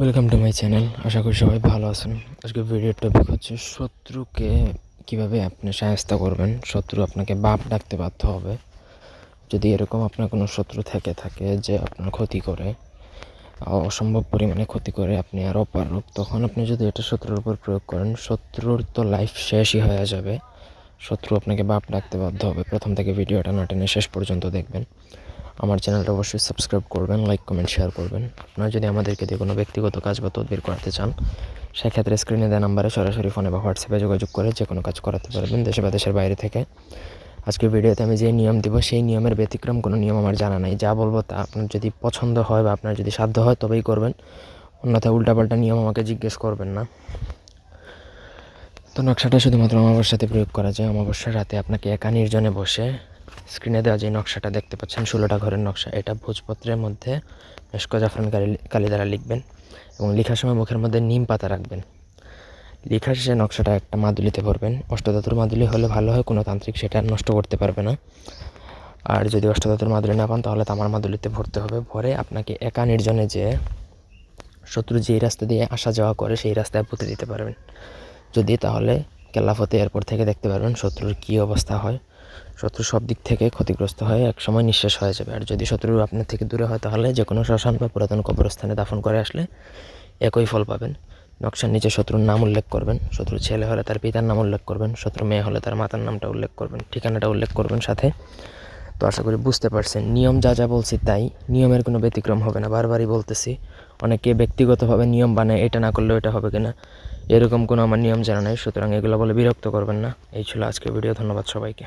Welcome to my channel আশা করি সবাই ভালো আছেন। আজকে ভিডিওর টপিক হচ্ছে শত্রুকে কীভাবে আপনি সাহায্য করবেন। শত্রু আপনাকে বাপ ডাকতে বাধ্য হবে। যদি এরকম আপনার কোনো শত্রু থেকে থাকে যে আপনার ক্ষতি করে, অসম্ভব পরিমাণে ক্ষতি করে, আপনি আর অপারক তখন আপনি যদি এটা শত্রুর উপর প্রয়োগ করেন, শত্রুর তো লাইফ শেষই হয়ে যাবে। শত্রু আপনাকে বাপ ডাকতে বাধ্য হবে। প্রথম থেকে ভিডিওটা না টেনে শেষ পর্যন্ত দেখবেন। আমার চ্যানেলটা অবশ্যই সাবস্ক্রাইব করবেন, লাইক, কমেন্ট, শেয়ার করবেন। আপনারা যদি আমাদেরকে দিয়ে কোনো ব্যক্তিগত কাজ বা তদবির করাতে চান, সেক্ষেত্রে স্ক্রিনে দেওয়া নাম্বারে সরাসরি ফোনে বা হোয়াটসঅ্যাপে যোগাযোগ করে যে কোনো কাজ করাতে পারবেন দেশে বা দেশের বাইরে থেকে। আজকের ভিডিওতে আমি যে নিয়ম দিব, সেই নিয়মের ব্যতিক্রম কোনো নিয়ম আমার জানা নাই। যা বলব তা আপনার যদি পছন্দ হয় বা আপনার যদি সাধ্য হয় তবেই করবেন। অন্যথায় উল্টাপাল্টা নিয়ম আমাকে জিজ্ঞেস করবেন না। তো নকশাটা শুধুমাত্র অমাবস্যাতে প্রয়োগ করা যায়। অমাবস্যার রাতে আপনাকে একা নির্জনে বসে স্ক্রিনে দেওয়া যে নকশাটা দেখতে পাচ্ছেন, ষোলোটা ঘরের নকশা, এটা ভোজপত্রের মধ্যে মেশক জাফরান কালি দ্বারা লিখবেন এবং লেখার সময় মুখের মধ্যে নিম পাতা রাখবেন। লেখার শেষে নকশাটা একটা মাদুলিতে ভরবেন। অষ্টধাতুর মাদুলি হলে ভালো হয়, কোনো তান্ত্রিক সেটা নষ্ট করতে পারবে না। আর যদি অষ্টধাতুর মাদুলি না পান, তাহলে তামার মাদুলিতে ভরতে হবে। ভরে আপনাকে একা নির্জনে যে শত্রু যেই রাস্তা দিয়ে আসা যাওয়া করে, সেই রাস্তায় পুঁতে দিতে পারবেন। যদি, তাহলে কেল্লাফতে এয়ারপোর্ট থেকে দেখতে পারবেন শত্রুর কী অবস্থা হয়। শত্রু সব দিক থেকে ক্ষতিগ্রস্ত হয়ে, একসময় নিঃশেষ হয়ে যাবে। আর যদি শত্রু আপনার থেকে দূরে হয়, তাহলে যে কোনো শ্মশান বা পুরাতন কবরস্থানে দাফন করে আসলে একই ফল পাবেন। নকশার নিচে শত্রুর নাম উল্লেখ করবেন শত্রুর ছেলে হলে তার পিতার নাম উল্লেখ করবেন, শত্রু মেয়ে হলে তার মাতার নামটা উল্লেখ করবেন, ঠিকানাটা উল্লেখ করবেন সাথে। তো আশা করি বুঝতে পারছেন, নিয়ম যা যা বলছি তাই, নিয়মের কোনো ব্যতিক্রম হবে না, বারবারই বলতেছি। অনেকে ব্যক্তিগতভাবে নিয়ম বানায়, এটা না করলেও এটা হবে কিনা, এরকম কোনো আমার নিয়ম জানা নেই, সুতরাং এগুলো বলে বিরক্ত করবেন না। এই ছিল আজকের ভিডিও, ধন্যবাদ সবাইকে।